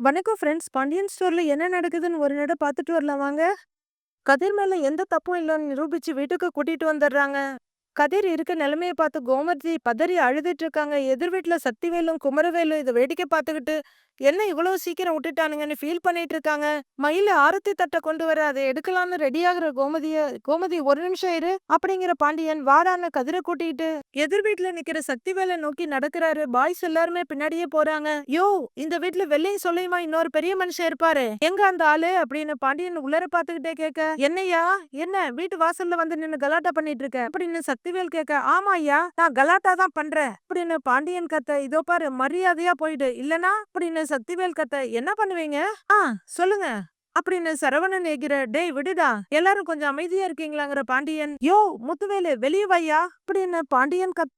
வணக்கம் ஃப்ரெண்ட்ஸ். பாண்டியன் ஸ்டோர்ல என்ன நடக்குதுன்னு ஒரு நட பார்த்துட்டு வரலாம் வாங்க. கதிர் மேல எந்த தப்பும் இல்லன்னு நிரூபிச்சு வீட்டுக்கு கூட்டிட்டு வந்துடுறாங்க. கதிர் இருக்க நிலைமையை பார்த்து கோமதி பதறி அழுதுட்டு இருக்காங்க. எதிர் வீட்ல சக்திவேலும், குமரவேலும் இதை வேடிக்கை பார்த்துக்கிட்டு, என்ன இவ்வளவு சீக்கிரம் விட்டுட்டானுங்கன்னு ஃபீல் பண்ணிட்டு இருக்காங்க. மயில ஆரத்தி தட்டை கொண்டு வர அதை ரெடி ஆகிற கோமதிய, கோமதி ஒரு நிமிஷம் இரு அப்படிங்கிற பாண்டியன் வாடான்னு கதிர கூட்டிட்டு எதிர் வீட்டுல நிக்கிற சக்தி வேலை நோக்கி நடக்கிறாரு. பாய்ஸ் எல்லாருமே பின்னாடியே போறாங்க. யோ இந்த வீட்டுல வெள்ளையும் சொல்லையுமா இன்னொரு பெரிய மனுஷன் இருப்பாரு. எங்க அந்த ஆளு அப்படின்னு பாண்டியன் உள்ளர பார்த்துக்கிட்டே கேட்க, என்னையா என்ன வீட்டு வாசல்ல வந்து நின்னு கலாட்டா பண்ணிட்டு இருக்க அப்படின்னு சக்திவேல் கேட்க, ஆமா ஐயா நான் கலாட்டா தான் பண்றேன் அப்படின்னு பாண்டியன் கத்த, இதோ பாரு மரியாதையா போயிடு இல்லனா அப்படின்னு சக்திவேல் கத்த, என்ன பண்ணுவீங்க? ஆ. சொல்லுங்க. அப்படின்னு சரவணன் ஏகிற டேய் விடுடா எல்லாரும் கொஞ்சம் அமைதியா இருக்கீங்களாங்கிற பாண்டியன் யோ முத்துவேலு வெளிய வையா அப்படின்னு பாண்டியன் கத்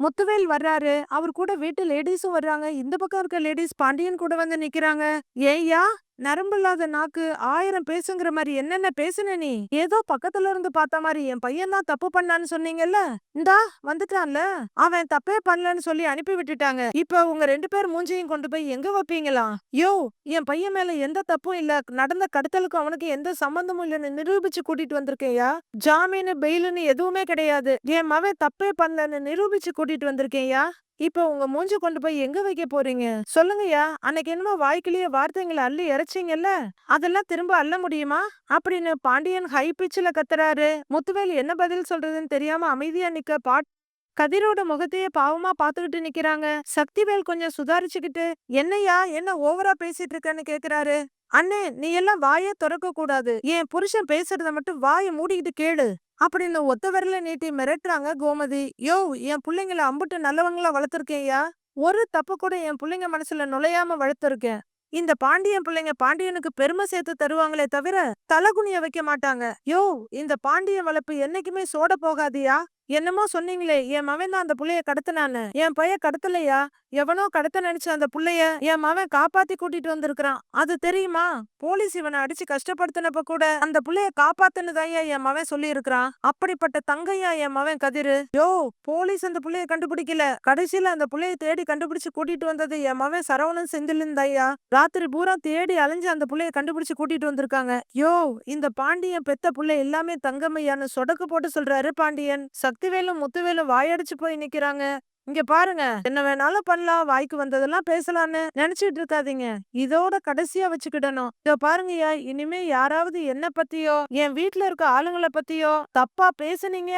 முத்துவேல் வர்றாரு. அவர் கூட வீட்டு லேடிஸும் வர்றாங்க. இந்த பக்கம் இருக்க லேடிஸ் பாண்டியன் கூட வந்து நிக்கிறாங்க. ஏய்யா நரம்பில்லாத நாக்கு ஆயிரம் பேசுங்கிற மாதிரி என்னென்ன பேசுன நீ? ஏதோ பக்கத்துல இருந்து பார்த்த மாதிரி என் பையன் தான் தப்பு பண்ணான்னு சொன்னீங்கல்ல? இந்தா வந்துட்டான்ல? அவன் தப்பே பண்ணலன்னு சொல்லி அனுப்பி விட்டுட்டாங்க. இப்ப உங்க ரெண்டு பேர் மூஞ்சையும் கொண்டு போய் எங்க வைப்பீங்களா? யோ என் பையன் மேல எந்த தப்பும் இல்ல. நடந்த கடத்தலுக்கும் அவனுக்கு எந்த சம்பந்தமும் இல்லைன்னு நிரூபிச்சு கூட்டிட்டு வந்திருக்கேயா? ஜாமீனு பெயிலுன்னு எதுவுமே கிடையாது. என் மவன் தப்பே பண்ணலன்னு நிரூபிச்சு கூட்டிட்டு வந்திருக்கேயா? இப்போ உங்க மூஞ்சி கொண்டு போய் எங்க வைக்க போறீங்க? சொல்லுங்கய்யா. அன்னைக்கு என்னமோ வாய்க்கிலேயே வார்த்தைங்களை அள்ளி இறைச்சிங்கல்ல அதெல்லாம் திரும்ப அள்ள முடியுமா? அப்படின்னு பாண்டியன் ஹை பிச்சில் கத்துறாரு. முத்துவேல் என்ன பதில் சொல்றதுன்னு தெரியாம அமைதியா நிக்க பாட் கதிரோட முகத்தையே பாவமா பாத்துக்கிட்டு நிக்கிறாங்க. சக்திவேல் கொஞ்சம் சுதாரிச்சுக்கிட்டு என்னையா என்ன ஓவரா பேசிட்டு இருக்கன்னு கேக்குறாரு? அண்ணே நீ எல்லாம் வாயே திறக்க கூடாது. என் புருஷன் பேசுறத மட்டும் வாயை மூடிக்கிட்டு கேளு. அப்படின்னு ஒத்த விரல நீட்டி மிரட்டுறாங்க கோமதி. யோ என் பிள்ளைங்கள அம்புட்டு நல்லவங்களா வளர்த்துருக்கேயா ஒரு தப்பு கூட என் பிள்ளைங்க மனசுல நுழையாம வளர்த்துருக்கேன். இந்த பாண்டியன் பிள்ளைங்க பாண்டியனுக்கு பெருமை சேர்த்து தருவாங்களே தவிர தலகுனிய வைக்க மாட்டாங்க. யோ இந்த பாண்டியன் வளர்ப்பு என்னைக்குமே சோட போகாதியா? என்னமோ சொன்னீங்களே என் மவன் தான் அந்த புள்ளைய கடத்தினான்னு. என் பைய கடத்தலையா? எவனோ கடத்த நினைச்ச அந்த புள்ளைய என் மவன் காப்பாத்தி கூட்டிட்டு வந்திருக்கிறான். அது தெரியுமா? போலீஸ் இவனை அடிச்சு கஷ்டப்படுத்தினப்ப கூட அந்த புள்ளைய காப்பாத்துனதாயா என் மவன் சொல்லி இருக்கிறான் அப்படிப்பட்ட தங்கையா என் மவன் கதிரு? யோ போலீஸ் அந்த புள்ளைய கண்டுபிடிக்கல. கடைசியில அந்த புள்ளைய தேடி கண்டுபிடிச்சு கூட்டிட்டு வந்தது என் மவன் சரவணன் செந்திலிருந்தாயா ராத்திரி பூரா தேடி அலைஞ்சு அந்த புள்ளைய கண்டுபிடிச்சு கூட்டிட்டு வந்திருக்காங்க. யோ இந்த பாண்டியன் பெத்த புள்ளை எல்லாமே தங்கம்மையான்னு சொடக்கு போட்டு சொல்றாரு பாண்டியன். சக்திவேலும் முத்துவேலும் வாயடிச்சு போய் நிக்கிறாங்க. இங்க பாருங்க என்ன வேணாலும் பண்ணலாம் வாய்க்கு வந்ததெல்லாம் பேசலான்னு நினைச்சிட்டு இருக்காதீங்க. இதோட கடைசியா வச்சுக்கிடணும். இத பாருங்கய்யா இனிமே யாராவது என்ன பத்தியோ என் வீட்ல இருக்க ஆளுங்களை பத்தியோ தப்பா பேசுனீங்க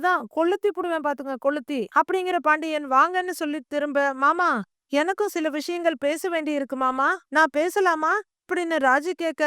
தான் கொளுத்தி புடுவேன் பாத்துங்க கொளுத்தி. அப்படிங்கிற பாண்டியன் வாங்கன்னு சொல்லி திரும்ப மாமா எனக்கும் சில விஷயங்கள் பேச வேண்டி இருக்கு மாமா. நான் பேசலாமா? அப்படின்னு ராஜு கேட்க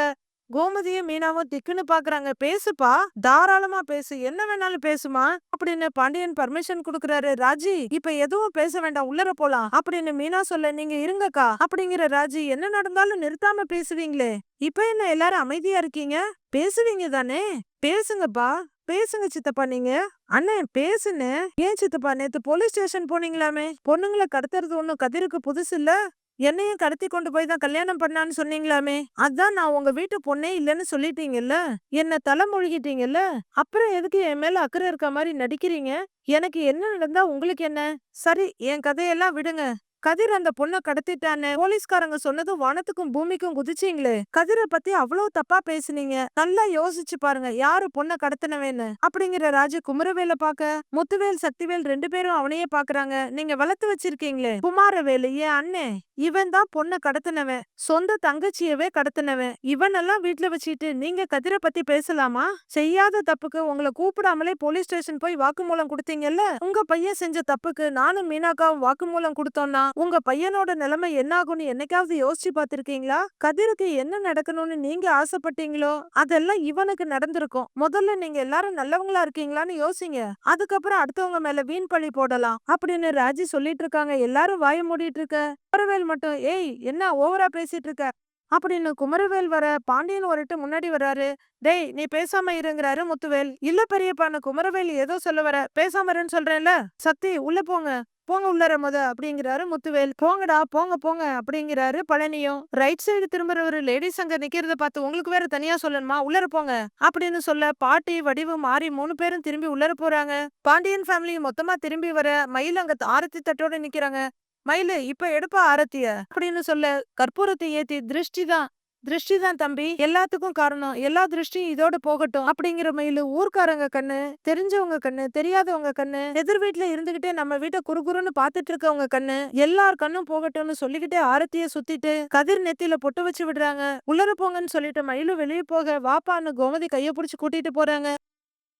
கோமதியும் மீனாவும் திக்குன்னு பாக்குறாங்க. பேசுப்பா தாராளமா பேசு. என்ன வேணாலும் பேசுமா அப்படின்னு பாண்டியன் பர்மிஷன் குடுக்கறாரு. ராஜி இப்ப எதுவும் பேச வேண்டாம். உள்ளர போலாம். அப்படின்னு மீனா சொல்ல நீங்க இருங்கக்கா. அப்படிங்கிற ராஜி என்ன நடந்தாலும் நிறுத்தாம பேசுவீங்களே. இப்ப என்ன எல்லாரும் அமைதியா இருக்கீங்க? பேசுவீங்க தானே? பேசுங்கப்பா. பேசுங்க சித்தப்பா நீங்க. அண்ணே பேசுன்னு ஏன் சித்தப்பா? நேத்து போலீஸ் ஸ்டேஷன் போனீங்களாமே. பொண்ணுங்களை கடத்துறது ஒண்ணும் கதிருக்கு புதுசு இல்ல என்னையும் கடத்தி கொண்டு போய் தான் கல்யாணம் பண்ணான்னு சொன்னீங்களாமே? அதான் நான் உங்க வீட்டு பொண்ணே இல்லைன்னு சொல்லிட்டீங்கல்ல? என்ன தலை மொழிகிட்டீங்கல்ல? அப்புறம் எதுக்கு என் மேல அக்கறை இருக்க மாதிரி நடிக்கிறீங்க? எனக்கு என்ன நடந்தா உங்களுக்கு என்ன? சரி என் கதையெல்லாம் விடுங்க. கதிர் அந்த பொண்ண கடத்திட்டான்னு போலீஸ்காரங்க சொன்னதும் வானத்துக்கும் பூமிக்கும் குதிச்சீங்களே? கதிரை பத்தி அவ்வளவு தப்பா பேசுனீங்க. நல்லா யோசிச்சு பாருங்க யாரு பொண்ண கடத்தினவேன்னு? அப்படிங்கிற ராஜு குமரவேல பாக்க முத்துவேல் சக்திவேல் ரெண்டு பேரும் அவனையே பாக்குறாங்க. நீங்க வளர்த்து வச்சிருக்கீங்களே? குமாரவேலு ஏன் அண்ணே இவன் தான் பொண்ண கடத்தினவன். சொந்த தங்கச்சியவே கடத்தினவன். இவனெல்லாம் வீட்டுல வச்சுட்டு நீங்க கதிரை பத்தி பேசலாமா? செய்யாத தப்புக்கு உங்களை கூப்பிடாமலே போலீஸ் ஸ்டேஷன் போய் வாக்குமூலம் கொடுத்தீங்கல்ல? உங்க பையன் செஞ்ச தப்புக்கு நானும் மீனாக்காவும் வாக்குமூலம் கொடுத்தோம்னா உங்க பையனோட நிலைமை என்ன ஆகும்னு என்னைக்காவது யோசிச்சு பார்த்திருக்கீங்களா? கதிருக்கு என்ன நடக்கணும்னு நீங்க ஆசைப்பட்டீங்களோ? அதெல்லாம் இவனுக்கு நடந்திருக்கும். முதல்ல நீங்க எல்லாரும் நல்லவங்களா இருக்கீங்களான்னு யோசிங்க. அதுக்கப்புறம் அடுத்தவங்க மேல வீண் பழி போடலாம் அப்படின்னு ராஜி சொல்லிட்டு இருக்காங்க எல்லாரும் வாய மூடிட்டு இருக்க குமரவேல் மட்டும் ஏய் என்ன ஓவரா பேசிட்டு இருக்க அப்படின்னு குமரவேல் வர பாண்டியன் ஒருட்டு முன்னாடி வராரு டேய் நீ பேசாம இருங்கிறாரு முத்துவேல். இல்ல பெரியப்பான்னு குமரவேல் ஏதோ சொல்ல வர. பேசாம இருன்னு சொல்றேன்ல. சக்தி உள்ள போங்க. போங்க உள்ளார முத அப்படிங்கிறாரு முத்துவேல். போங்கடா போங்க போங்க அப்படிங்கிறாரு பழனியும். ரைட் சைடு திரும்புறவரு லேடிஸ் அங்க நிக்கிறத பார்த்து உங்களுக்கு வேற தனியா சொல்லணுமா? உள்ளர போங்க அப்படின்னு சொல்ல பாட்டி வடிவு மாறி மூணு பேரும் திரும்பி உள்ளர போறாங்க. பாண்டியன் ஃபேமிலி மொத்தமா திரும்பி வர மயில் அங்க ஆரத்தி தட்டோட நிக்கிறாங்க. மயிலு இப்ப எடுப்பா ஆரத்திய அப்படின்னு சொல்ல கற்பூரத்தை ஏத்தி திருஷ்டி தான் திருஷ்டி தான் தம்பி. எல்லாத்துக்கும் காரணம். எல்லா திருஷ்டியும் இதோட போகட்டும். அப்படிங்கிற மயிலு ஊர்க்காரங்க கண்ணு தெரிஞ்சவங்க கண்ணு தெரியாதவங்க கண்ணு எதிர் வீட்டுல இருந்துகிட்டே நம்ம வீட்டை குறுகுறுன்னு பாத்துட்டு இருக்கவங்க கண்ணு எல்லார் கண்ணும் போகட்டும்னு சொல்லிக்கிட்டே ஆரத்திய சுத்திட்டு கதிர் நெத்தியில பொட்டு வச்சு விடுறாங்க. உள்ளர போங்கன்னு சொல்லிட்டு மயிலும் வெளியே போக வாப்பான்னு கோமதி கைய புடிச்சு கூட்டிட்டு போறாங்க.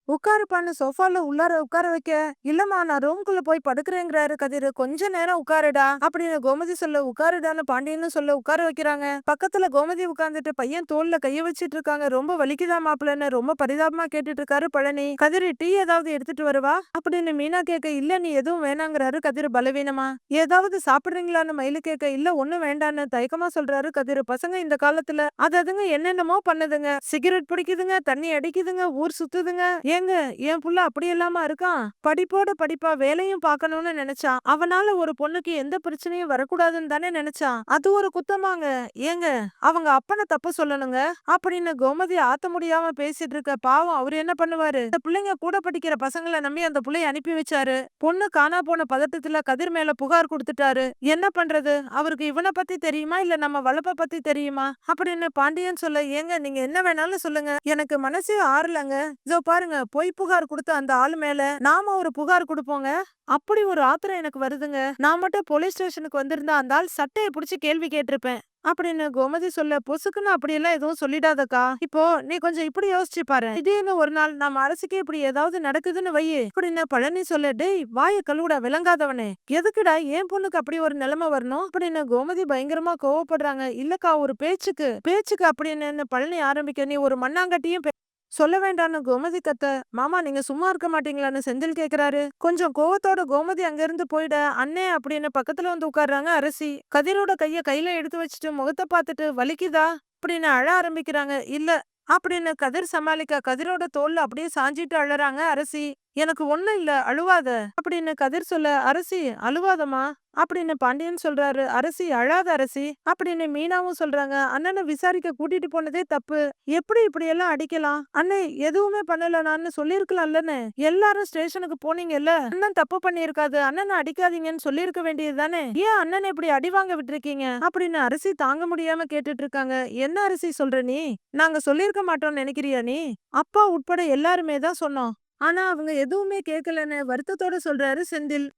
உட்காருப்பான்னு சோஃபால உள்ளார உட்கார வைக்க. இல்லம்மா நான் ரூம்குள்ள போய் படுக்கிறேங்கிறாரு கதிர். கொஞ்ச நேரம் உட்காருடா. அப்படின்னு கோமதி சொல்ல உட்காருடான்னு பாண்டியன்னு சொல்ல உட்கார வைக்கிறாங்க. பக்கத்துல கோமதி உட்கார்ந்துட்டு பையன் தோல்ல கைய வச்சிட்டு இருக்காங்க. ரொம்ப வலிக்குதா மாப்பிள்ளன்னு ரொம்ப பரிதாபமா கேட்டுட்டு இருக்காரு பழனி. கதிர் டீ ஏதாவது எடுத்துட்டு வருவா? அப்படின்னு மீனா கேட்க இல்ல நீ எதுவும் வேணாங்கிறாரு கதிர் பலவீனமா. ஏதாவது சாப்பிடுறீங்களான்னு மயிலு கேட்க இல்ல ஒண்ணும் வேண்டான்னு தயக்கமா சொல்றாரு கதிர். பசங்க இந்த காலத்துல அது அதுங்க என்னென்னமோ பண்ணுதுங்க. சிகரெட் பிடிக்குதுங்க தண்ணி அடிக்குதுங்க ஊர் சுத்துதுங்க. ஏங்க என் புள்ள அப்படி இல்லாம இருக்கான் படிப்போட படிப்பா வேலையும் பார்க்கணும்னு நினைச்சான் அவனால ஒரு பொண்ணுக்கு எந்த பிரச்சனையும் வரக்கூடாதுன்னு தானே நினைச்சான் அது ஒரு குத்தமாங்க. ஏங்க அவங்க அப்பனை தப்பு சொல்லணுங்க? அப்படின்னு கோமதி ஆத்த முடியாம பேசிட்டு இருக்க பாவம் அவர் என்ன பண்ணுவாரு? இந்த பிள்ளைங்க கூட படிக்கிற பசங்களை நம்பி அந்த பிள்ளைய அனுப்பி வச்சாரு. பொண்ணு காணா போன பதட்டத்துல கதிர் மேல புகார் கொடுத்துட்டாரு. என்ன பண்றது? அவருக்கு இவனை பத்தி தெரியுமா? இல்ல நம்ம வளப்ப பத்தி தெரியுமா? அப்படின்னு பாண்டியன் சொல்ல ஏங்க நீங்க என்ன வேணாலும் சொல்லுங்க. எனக்கு மனசே ஆறலங்க. இதோ பாருங்க பொய் புகார் கொடுத்த அந்த ஆள் மேல நாம ஒரு புகார் கொடுப்போங்க? அப்படி ஒரு ஆத்திரம் எனக்கு வருதுங்க. நான் மட்டும் போலீஸ் ஸ்டேஷனுக்கு வந்திருந்தா அந்த ஆள் சட்டையை பிடிச்சி கேள்வி கேட்டிருப்பேன். அப்படின்னு கோமதி சொல்ல பொசுக்குன்னு அப்படியெல்லாம் எதுவும் சொல்லிடாதக்கா. இப்போ நீ கொஞ்சம் இப்படி யோசிச்சு பாரு. திடீர்னு ஒரு நாள் நம்ம அரசுக்கே இப்படி ஏதாவது நடக்குதுன்னு வை அப்படின்னு பழனி சொல்ல டேய் வாய கழுவுடா விளங்காதவனே. எதுக்குடா ஏன் பொண்ணுக்கு அப்படி ஒரு நிலைமை வரணும்? அப்படின்னு கோமதி பயங்கரமா கோவப்படுறாங்க. இல்லக்கா ஒரு பேச்சுக்கு பேச்சுக்கு அப்படின்னு பழனி ஆரம்பிக்க நீ ஒரு மண்ணாங்கட்டியும் சொல்ல வேண்டான்னு கோமதி கத்த மாமா நீங்க சும்மா இருக்க மாட்டீங்களான்னு செந்தில் கேக்குறாரு. கொஞ்சம் கோவத்தோட கோமதி அங்க இருந்து போயிட அண்ணே அப்படின்னு பக்கத்துல வந்து உட்கார்றாங்க அரசி. கதிரோட கைய கையில எடுத்து வச்சுட்டு முகத்தை பார்த்துட்டு வலிக்குதா? அப்படின்னு அழ ஆரம்பிக்கிறாங்க. இல்ல அப்படின்னு கதிர் சமாளிக்க கதிரோட தோல்ல அப்படியே சாஞ்சிட்டு அழறாங்க அரசி. எனக்கு ஒண்ணும் இல்ல அழுவாத. அப்படின்னு கதிர் சொல்ல அரசி அழுவாதமா அப்படின்னு பாண்டியன் சொல்றாரு. அரசி அழாத அரசி அப்படின்னு மீனாவும் சொல்றாங்க. அண்ணனை விசாரிக்க கூட்டிட்டு போனதே தப்பு. எப்படி இப்படி எல்லாம் அடிக்கலாம்? அண்ணே எதுவுமே பண்ணல நான் சொல்லிருக்கலாம்லன்னு எல்லாரும் ஸ்டேஷனுக்கு போனீங்கல்ல? அண்ணன் தப்பு பண்ணிருக்காது அண்ணனை அடிக்காதீங்கன்னு சொல்லிருக்க வேண்டியது தானே? ஏன் அண்ணனை இப்படி அடி வாங்க விட்டுருக்கீங்க? அப்படின்னு அரசி தாங்க முடியாம கேட்டுட்டு இருக்காங்க என்ன அரசி சொல்ற நீ? நாங்க சொல்லியிருக்க மாட்டோம்னு நினைக்கிறியா நீ? அப்பா உட்பட எல்லாருமே தான் சொன்னோம். ஆனா அவங்க எதுவுமே கேட்கலன்னு வருத்தத்தோட சொல்றாரு செந்தில்.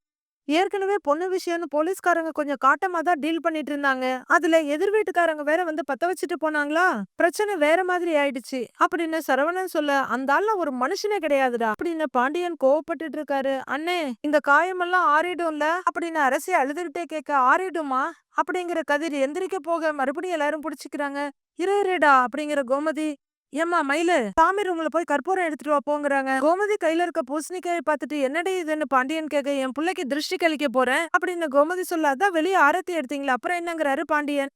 ஏற்கனவே பொண்ணு விஷயம்னு போலீஸ்காரங்க கொஞ்சம் காட்டமா தான் டீல் பண்ணிட்டு இருந்தாங்க. அதுல எதிர் வீட்டுக்காரங்க வேற வந்து பத்த வச்சுட்டு போனாங்களா? பிரச்சனை வேற மாதிரி ஆயிடுச்சு. அப்படின்னு சரவணன் சொல்ல அந்த ஆள்ல ஒரு மனுஷனே கிடையாதுடா அப்படின்னு பாண்டியன் கோவப்பட்டுட்டு இருக்காரு. அண்ணே இந்த காயமெல்லாம் ஆறிடும்ல அப்படின்னு அரசி அழுதுகிட்டே கேட்க ஆறிடுமா? அப்படிங்கிற கதிர் எந்திரிக்க போக மறுபடியும் எல்லாரும் புடிச்சுக்கிறாங்க. இரு இருடா அப்படிங்கிற கோமதி ஏமா மயிலு? சாமி ரூம்ல போய் கற்பூரம் எடுத்துட்டு வா போங்கறாங்க. கோமதி கையில இருக்க பூசணிக்காயை பார்த்துட்டு என்னடி இதுன்னு பாண்டியன் கேட்க என் பிள்ளைக்கு திருஷ்டி கழிக்க போறேன். அப்படின்னு கோமதி சொல்லாதான் வெளியே ஆரத்தி எடுத்தீங்களா அப்புறம் என்னங்கிறாரு பாண்டியன்?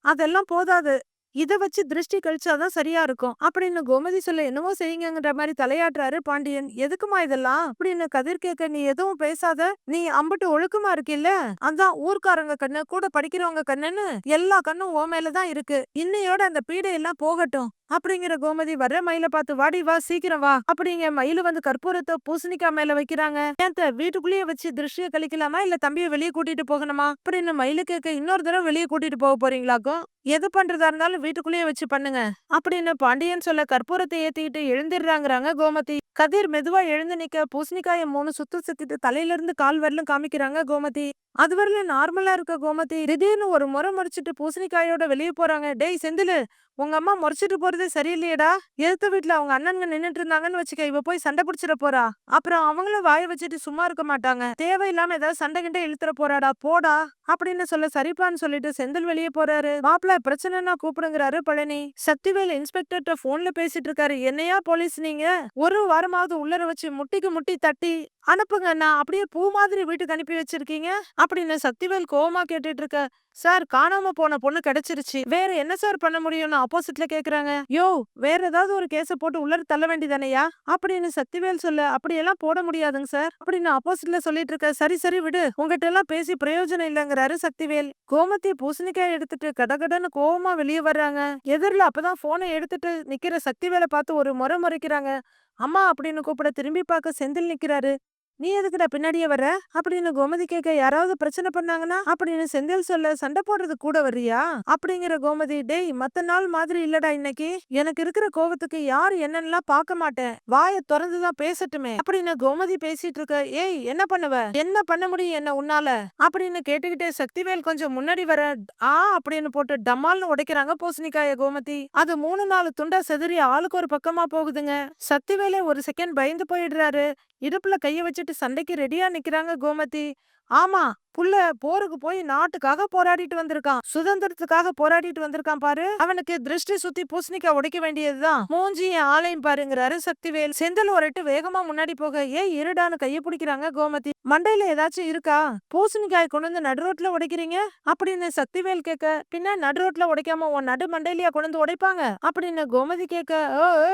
அதெல்லாம் போதாது. இதை வச்சு திருஷ்டி கழிச்சாதான் சரியா இருக்கும். அப்படின்னு கோமதி சொல்ல என்னவோ செய்யுங்கன்ற மாதிரி தலையாட்டுறாரு பாண்டியன். எதுக்குமா இதெல்லாம்? அப்படின்னு கதிர் கேட்க நீ எதுவும் பேசாத. நீ அம்பட்டு ஒழுக்கமா இருக்கில்ல? அதான் ஊர்க்காரங்க கண்ணு கூட படிக்கிறவங்க கண்ணுன்னு எல்லா கண்ணும் ஓ மேலதான் இருக்கு. இன்னையோட அந்த பீடையெல்லாம் போகட்டும். அப்படிங்கிற கோமதி வர்ற மயில பார்த்து வாடி வா சீக்கிரம் வா. அப்படிங்க மயிலு வந்து கற்பூரத்தை பூசணிக்காய் மேல வைக்கிறாங்க. ஏத்த வீட்டுக்குள்ளேயே வச்சு திருஷ்டிய கழிக்கலாமா? இல்ல தம்பியை வெளியே கூட்டிட்டு போகணுமா? அப்படின்னு மயிலு கேட்க இன்னொரு தடவை வெளியே கூட்டிட்டு போக போறீங்களாக்கும்? எது பண்றதா இருந்தாலும் வீட்டுக்குள்ளேயே வச்சு பண்ணுங்க. அப்படின்னு பாண்டியன் சொல்ல கற்பூரத்தை ஏத்திக்கிட்டு எழுந்திடுறாங்கிறாங்க கோமதி. கதிர் மெதுவா எழுந்து நிக்க பூசணிக்காய மூணு சுத்து சுத்திட்டு தலையில இருந்து கால் வரலும் காமிக்கிறாங்க கோமதி. அது வரல நார்மலா இருக்க கோமதி. திடீர்னு ஒரு முறை முடிச்சிட்டு பூசணிக்காயோட வெளியே போறாங்க. டேய் செந்திலு உங்க அம்மா முறைச்சிட்டு போறது சரியில்லையேடா. எதிர்த்த வீட்டுல அவங்க அண்ணனுங்க நின்னுட்டு இருந்தாங்கன்னு வச்சுக்க இவ போய் சண்டை பிடிச்சிட போறா. அப்புறம் அவங்களும் வாய வச்சுட்டு சும்மா இருக்க மாட்டாங்க. தேவையில்லாம ஏதாவது சண்டை கிண்ட இழுத்துற போறாடா போடா அப்படின்னு சொல்ல சரிப்பான்னு சொல்லிட்டு செந்தில் வெளியே போறாரு. மாப்பிள்ள பிரச்சனைனா கூப்பிடுங்கிறாரு பழனி. சக்திவேல் இன்ஸ்பெக்டர்கிட்ட போன்ல பேசிட்டு இருக்காரு. என்னையா போலீஸ் நீங்க? ஒரு வாரமாவது உள்ளர வச்சு முட்டிக்கு முட்டி தட்டி அனுப்புங்க. நான் அப்படியே பூ மாதிரி வீட்டுக்கு அனுப்பி வச்சிருக்கீங்க. அப்படின்னு சக்திவேல் கோவமா கேட்டுட்டு இருக்க சார் காணாம போன பொண்ணு கிடைச்சிருச்சு. வேற என்ன சார் பண்ண முடியும்னு ஆப்போசிட்ல கேக்குறாங்க. யோ வேற ஏதாவது ஒரு கேஸ போட்டு உள்ளர தள்ள வேண்டியதானையா அப்படின்னு சக்திவேல் சொல்ல அப்படியெல்லாம் போட முடியாதுங்க சார். அப்படின்னு ஆப்போசிட்ல சொல்லிட்டு இருக்க சரி சரி விடு. உங்ககிட்ட எல்லாம் பேசி பிரயோஜனம் இல்லைங்கிறாரு சக்திவேல். கோமத்தி பூசணிக்காய் எடுத்துட்டு கடகடன்னு கோவமா வெளியே வர்றாங்க. எதிரில் அப்பதான் போனை எடுத்துட்டு நிக்கிற சக்திவேலை பார்த்து ஒரு முறை முறைக்கிறாங்க. அம்மா அப்படின்னு கூப்பிட திரும்பி பார்க்க செந்தில் நிக்கிறாரு. நீ எதுக்குடா பின்னாடியே வர அப்படின்னு கோமதி கேட்க யாராவது பிரச்சனை பண்ணாங்கன்னா அப்படின்னு செந்தில் சொல்ல சண்டை போடுறது கூட வர்றியா? அப்படிங்கிற கோமதி டேய் மத்த நாள் மாதிரி இல்லடா இன்னைக்கு. எனக்கு இருக்கிற கோவத்துக்கு யார் என்னன்னுலாம் பார்க்க மாட்டேன். வாயை திறந்துதான் பேசட்டுமே. அப்படின்னு கோமதி பேசிட்டு இருக்க ஏய் என்ன பண்ணுவ? என்ன பண்ண முடியும் என்ன உன்னால? அப்படின்னு கேட்டுக்கிட்டே சக்திவேல் கொஞ்சம் முன்னாடி வர ஆ அப்படின்னு போட்டு டம்மால்னு உடைக்கிறாங்க பூசணிக்காய கோமதி. அது மூணு நாலு துண்டா செதறி ஆளுக்கு ஒரு பக்கமா போகுதுங்க. சக்திவேலே ஒரு செகண்ட் பயந்து போயிடுறாரு. இடுப்புல கைய வச்சுட்டு சண்டைக்கு ரெடியா நிக்கிறாங்க கோமதி. ஆமா புள்ள போருக்கு போய் நாட்டுக்காக போராடிட்டு வந்திருக்கான். சுதந்திரத்துக்காக போராடிட்டு வந்திருக்கான் பாரு. அவனுக்கு திருஷ்டி சுத்தி பூசணிக்காய் உடைக்க வேண்டியதுதான். மூஞ்சிய ஆலயம் பாருங்கிறாரு சக்திவேல். செந்தல் ஒரட்டு வேகமா முன்னாடி போக ஏன் இருடான்னு கைய பிடிக்கிறாங்க கோமதி. மண்டையில ஏதாச்சும் இருக்கா? பூசணிக்காய் கொண்டு வந்து நடு ரோட்ல உடைக்கிறீங்க? அப்படின்னு சக்திவேல் கேட்க பின்ன நடு ரோட்ல உடைக்காம உன் நடு மண்டையிலயா கொண்டு வந்து உடைப்பாங்க? அப்படின்னு கோமதி கேட்க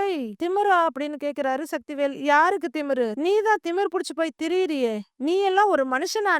ஓய் திமிரா? அப்படின்னு கேக்குறாரு சக்திவேல். யாருக்கு திமிரு? நீதான் திமிர் புடிச்சு போய் திரியிறியே. நீ எல்லாம் ஒரு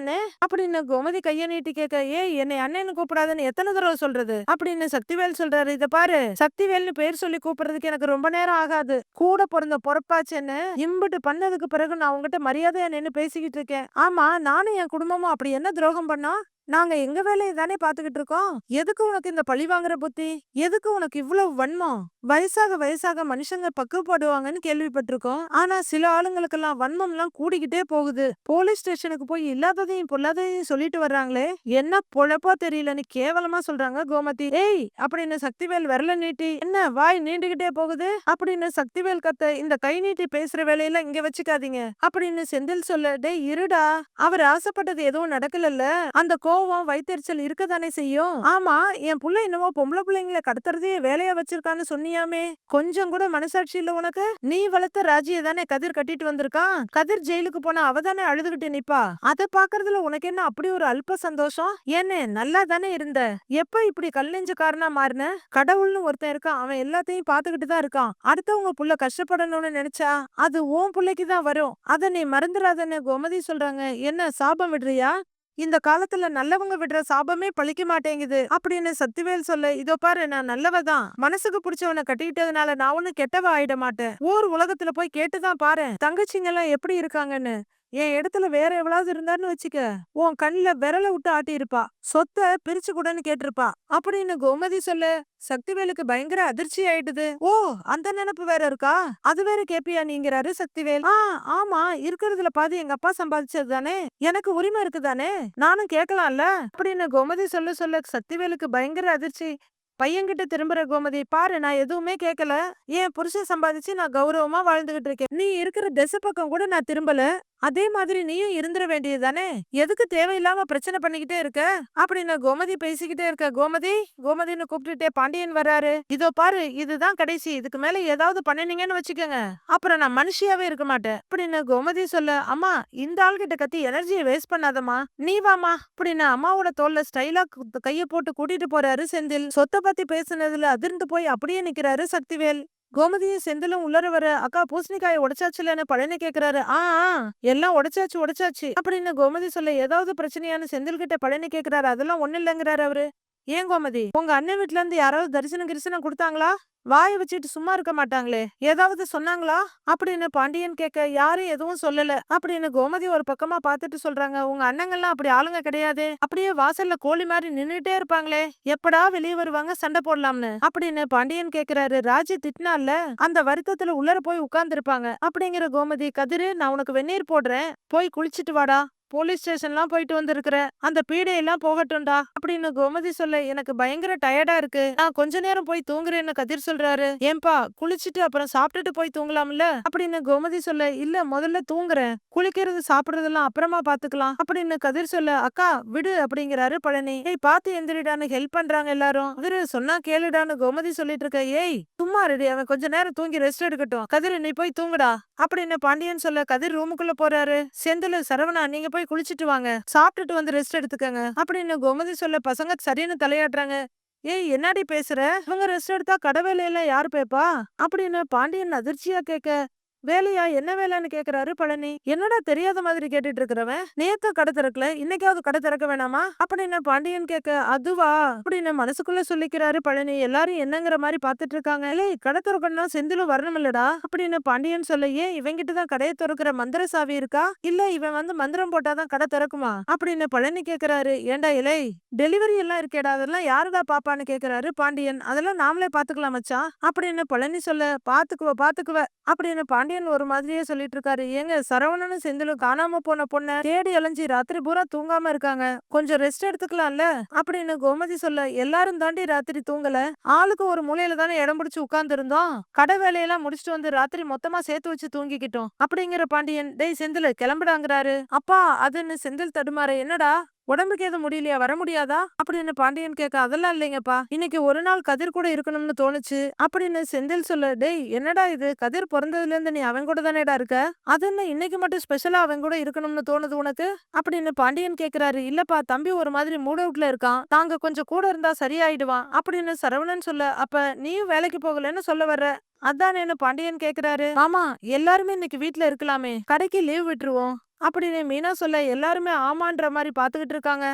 அண்ணே அப்படின்னு கோமதி கைய நீட்டி கேட்க ஏய் என்னை அண்ணன்னு கூப்பிடாதுன்னு எத்தனை தடவை சொல்றது? அப்படின்னு சக்திவேல் சொல்றாரு. இத பாரு சக்திவேல்னு பேர் சொல்லி கூப்பிடுறதுக்கு எனக்கு ரொம்ப நேரம் ஆகாது. கூட பிறந்த பொறப்பாச்சுன்னு இம்பிட்டு பண்ணதுக்கு பிறகு நான் உங்ககிட்ட மரியாதையா நின்னு பேசிக்கிட்டு இருக்கேன். ஆமா நானும் என் குடும்பமும் அப்படி என்ன துரோகம் பண்ணா நாங்க எங்க வேலையை தானே பாத்துக்கிட்டு இருக்கோம்? எதுக்கு உனக்கு இந்த பழி வாங்குற புத்தி? எதுக்கு உனக்கு இவ்வளவு வன்மம்? வயசாக வயசாக மனுஷங்க பக்குவப்படுவாங்கன்னு கேள்விப்பட்டிருக்கோம். ஆனா சில ஆளுங்களுக்கெல்லாம் வன்மம் எல்லாம் கூடிக்கிட்டே போகுது. போலீஸ் ஸ்டேஷனுக்கு போய் இல்லாததையும் பொல்லாததையும் சொல்லிட்டு வர்றாங்களே? என்ன பொழப்பா தெரியலன்னு கேவலமா சொல்றாங்க கோமதி. ஏய் அப்படின்னு சக்திவேல் விரல நீட்டி என்ன வாய் நீண்டுகிட்டே போகுது? அப்படின்னு சக்திவேல் கத்த இந்த கை நீட்டி பேசுற வேலையெல்லாம் இங்க வச்சுக்காதீங்க. அப்படின்னு செந்தில் சொல்ல டேய் இருடா. அவர் ஆசைப்பட்டது எதுவும் நடக்கலல்ல. அந்த கோவம் வைத்தறிச்சல் இருக்கதானே செய்யும்? ஆமா. என் புள்ள என்னவோ பொம்பளை பிள்ளைங்களை கடத்துறதே வேலையா வச்சிருக்கான்னு சொன்னியாமே. கொஞ்சம் கூட மனசாட்சி இல்ல உனக்கு? நீ வளர்த்த ராஜிய தானே கதிர் கட்டிட்டு வந்திருக்கான்? கதிர் ஜெயிலுக்கு போனா அவ தானே அழுதுகிட்டு நிப்பா? அத பாக்குறதுல உனக்கு என்ன அப்படி ஒரு அல்ப சந்தோஷம்? ஏன்னு நல்லா தானே இருந்த. எப்ப இப்படி கல் நெஞ்சக்காரனா மாறின? கடவுள்னு ஒருத்தன் இருக்கான். அவன் எல்லாத்தையும் பாத்துக்கிட்டு தான் இருக்கான். அடுத்தவங்க புள்ள கஷ்டப்படணும்னு நினைச்சா அது உன் பிள்ளைக்கு தான் வரும். அத நீ மறந்துடாதன்னு கோமதி சொல்றாங்க. என்ன சாபம் விடுறியா? இந்த காலத்துல நல்லவங்க விடுற சாபமே பழிக்க மாட்டேங்குது அப்படின்னு சத்திவேல் சொல்ல இதோ பாரு நான் நல்லவ தான். மனசுக்கு பிடிச்சவனை கட்டிக்கிட்டதுனால நான் ஒன்னும் கெட்டவ ஆயிட மாட்டேன். ஊர் உலகத்துல போய் கேட்டுதான் பாரு தங்கச்சிங்க எல்லாம் எப்படி இருக்காங்கன்னு? என் இடத்துல வேற எவ்வளவு இருந்தான்னு வச்சுக்க உன் கண்ணுல விரல விட்டு ஆட்டியிருப்பா சொத்த சொத்தை பிரிச்சு கூடன்னு கேட்டிருப்பா. அப்படின்னு கோமதி சொல்லு சக்திவேலுக்கு பயங்கர அதிர்ச்சி ஆயிடுது ஓ அந்த நினப்பு வேற இருக்கா? அது வேற கேப்பியா நீங்கிறாரு சக்திவேல். ஆ ஆமா இருக்கிறதுல பாதி எங்க அப்பா சம்பாதிச்சது தானே? எனக்கு உரிமை இருக்குதானே? நானும் கேட்கலாம்ல? அப்படின்னு கோமதி சொல்ல சொல்ல சக்திவேலுக்கு பயங்கர அதிர்ச்சி. பையன்கிட்ட திரும்புற கோமதி பாரு நான் எதுவுமே கேட்கல என் புருஷன் சம்பாதிச்சு நான் கௌரவமா வாழ்ந்துகிட்டு இருக்கேன். நீ இருக்கிற திசை பக்கம் கூட நான் திரும்பல. அதே மாதிரி நீயும் இருந்துட வேண்டியதுதானே? எதுக்கு தேவையில்லாம பிரச்சனை பண்ணிக்கிட்டே இருக்க? அப்படின்னு கோமதி பேசிக்கிட்டே இருக்க. கோமதி கோமதின்னு கூப்பிட்டுட்டே பாண்டியன் வராரு இதோ பாரு இதுதான் கடைசி. இதுக்கு மேல ஏதாவது பண்ணினீங்கன்னு வச்சுக்கோங்க. அப்புறம் நான் மனுஷியாவே இருக்க மாட்டேன். அப்படின்னு கோமதி சொல்ல அம்மா இந்த ஆள்கிட்ட கத்தி எனர்ஜியை வேஸ்ட் பண்ணாதம்மா. நீ வாமா அப்படின்னு அம்மாவோட தோல்ல ஸ்டைலா கைய போட்டு கூட்டிட்டு போறாரு செந்தில். சொத்தை பத்தி பேசுனதுல அதிர்ந்து போய் அப்படியே நிக்கிறாரு சக்திவேல். கோமதியும் செந்திலும் உள்ளர வர அக்கா பூசணிக்காய உடைச்சாச்சுலன்னு பழனி கேக்குறாரு. ஆ ஆ, எல்லாம் உடைச்சாச்சு உடைச்சாச்சு. அப்படின்னு கோமதி சொல்ல ஏதாவது பிரச்சனையான்னு செந்தில் கிட்ட பழனி கேக்குறாரு. அதெல்லாம் ஒண்ணு இல்லைங்கிறாரு அவரு. ஏன் கோமதி? உங்க அண்ணன் வீட்ல இருந்து யாராவது தரிசனம் கிரிசனம் கொடுத்தாங்களா? வாயை வச்சுட்டு சும்மா இருக்க மாட்டாங்களே. ஏதாவது சொன்னாங்களா? அப்படின்னு பாண்டியன் கேட்க யாரும் எதுவும் சொல்லல. அப்படின்னு கோமதி ஒரு பக்கமா பாத்துட்டு சொல்றாங்க உங்க அண்ணங்கள்லாம் அப்படி ஆளுங்க கிடையாது. அப்படியே வாசல்ல கோழி மாதிரி நின்னுட்டே இருப்பாங்களே. எப்படா வெளியே வருவாங்க சண்டை போடலாம்னு? அப்படின்னு பாண்டியன் கேக்குறாரு ராஜி திட்டினால அந்த வருத்தத்துல உள்ளர போய் உட்கார்ந்து இருப்பாங்க அப்படிங்கிற கோமதி கதிரு நான் உனக்கு வெந்நீர் போடுறேன். போய் குளிச்சிட்டு வாடா. போலீஸ் ஸ்டேஷன்லாம் போயிட்டு வந்திருக்கிற அந்த பீடையெல்லாம் போகட்டும்டா. அப்படின்னு கோமதி சொல்ல எனக்கு பயங்கர டயர்டா இருக்கு. நான் கொஞ்ச நேரம் போய் தூங்குறேன்னு கதிர் சொல்றாரு. ஏன்பா குளிச்சுட்டு அப்புறம் சாப்பிட்டுட்டு போய் தூங்கலாம்ல? அப்படின்னு கோமதி சொல்ல இல்ல முதல்ல தூங்குறேன். குளிக்கிறது சாப்பிடுறதெல்லாம் அப்புறமா பாத்துக்கலாம். அப்படின்னு கதிர் சொல்ல அக்கா விடு அப்படிங்கிறாரு பழனி. ஏய் பாத்து எந்திரிடான்னு ஹெல்ப் பண்றாங்க எல்லாரும். கதிர் சொன்னா கேளுடான்னு கோமதி சொல்லிட்டு இருக்க ஏய் சும்மா ரெடி அவன் கொஞ்ச நேரம் தூங்கி ரெஸ்ட் எடுக்கட்டும். கதிர் நீ போய் தூங்குடா. அப்படின்னு பாண்டியன் சொல்ல கதிர் ரூமுக்குள்ள போறாரு. செந்தில் சரவணா நீங்க போய் குளிச்சுட்டு வாங்க. சாப்பிட்டுட்டு வந்து ரெஸ்ட் எடுத்துக்கங்க. அப்படின்னு கோமதி சொல்ல பசங்க சரின்னு தலையாட்டுறாங்க. ஏய் என்னடி பேசுற? இவங்க ரெஸ்ட் எடுத்தா கடவேலையெல்லாம் யாரு பேப்பா? அப்படின்னு பாண்டியன் அதிர்ச்சியா கேட்க வேலையா? என்ன வேலைன்னு கேக்குறாரு பழனி. என்னடா தெரியாத மாதிரி கேட்டுட்டு இருக்கிறவன்? நேத்து கடை திறக்கல இன்னைக்காவது கடை திறக்க வேணாமா? அப்படின்னு பாண்டியன் கேட்க அதுவா? அப்படின்னு மனசுக்குள்ள சொல்லிக்கிறாரு பழனி. எல்லாரும் என்னங்கிற மாதிரி பாத்துட்டு இருக்காங்க. இல்லை கடை திறக்கணும்னா செந்திலும் வரணும் இல்லடா? அப்படின்னு பாண்டியன் சொல்ல ஏன் இவங்கிட்ட தான் கடையை திறக்கிற மந்திர சாவி இருக்கா? இல்ல இவன் வந்து மந்திரம் போட்டாதான் கடை திறக்குமா? அப்படின்னு பழனி கேக்குறாரு. ஏண்டா இலை டெலிவரி எல்லாம் இருக்கேடா? அதெல்லாம் யாருடா பாப்பான்னு கேக்குறாரு பாண்டியன். அதெல்லாம் நாமளே பாத்துக்கலாம் மச்சான். அப்படின்னு பழனி சொல்ல பாத்துக்குவ பாத்துக்குவ அப்படின்னு பாண்டியன் ஒரு மாதிரியே சொல்லிட்டு இருக்காரு. ஏங்க சரவணனும் செந்திலும் காணாம போன பொண்ணை தேடி அலைஞ்சி ராத்திரி பூரா தூங்காம இருக்காங்க. கொஞ்சம் ரெஸ்ட் எடுத்துக்கலாம்ல? அப்படின்னு கோமதி சொல்ல எல்லாரும் தாண்டி ராத்திரி தூங்கல. ஆளுக்கு ஒரு மூலையில தானே இடம் பிடிச்சு உட்கார்ந்து இருந்தோம் கடை வேலையெல்லாம் முடிச்சுட்டு வந்து ராத்திரி மொத்தமா சேர்த்து வச்சு தூங்கிக்கிட்டோம். அப்படிங்கிற பாண்டியன் டேய் செந்தில் கிளம்பிடாங்கிறாரு. அப்பா அதுன்னு செந்தில் தடுமாற என்னடா? உடம்புக்கு எதுவும் முடியலையா? வர முடியாதா? அப்படின்னு பாண்டியன் கேட்க அதெல்லாம் இல்லைங்கப்பா. இன்னைக்கு ஒரு நாள் கதிர் கூட இருக்கணும்னு தோணுச்சு. அப்படின்னு செந்தில் சொல்ல டேய் என்னடா இது? கதிர் பிறந்ததுல இருந்து நீ அவன் கூட தானேடா இருக்க? அது என்ன இன்னைக்கு மட்டும் ஸ்பெஷலா அவன் கூட இருக்கணும்னு தோணுது உனக்கு? அப்படின்னு பாண்டியன் கேக்குறாரு இல்லப்பா தம்பி ஒரு மாதிரி மூட் அவுட்ல இருக்கான். தாங்க கொஞ்சம் கூட இருந்தா சரியாயிடுவான். அப்படின்னு சரவணன் சொல்ல அப்ப நீயும் வேலைக்கு போகலன்னு சொல்ல வர்ற? அதானேன்னு பாண்டியன் கேக்குறாரு ஆமா எல்லாருமே இன்னைக்கு வீட்டுல இருக்கலாமே. கடைக்கு லீவ் விட்டுருவோம். அப்படின்னு மீனா சொல்ல எல்லாருமே ஆமான்ற மாதிரி பார்த்துக்கிட்டு இருக்காங்க.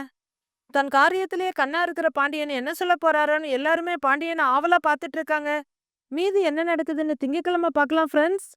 தன் காரியத்திலேயே கண்ணா இருக்கிற பாண்டியன் என்ன சொல்ல போறாருன்னு எல்லாருமே பாண்டியனை ஆவலா பாத்துட்டு இருக்காங்க. மீதி என்ன நடக்குதுன்னு திங்கக்கிழமை பார்க்கலாம் ஃப்ரெண்ட்ஸ்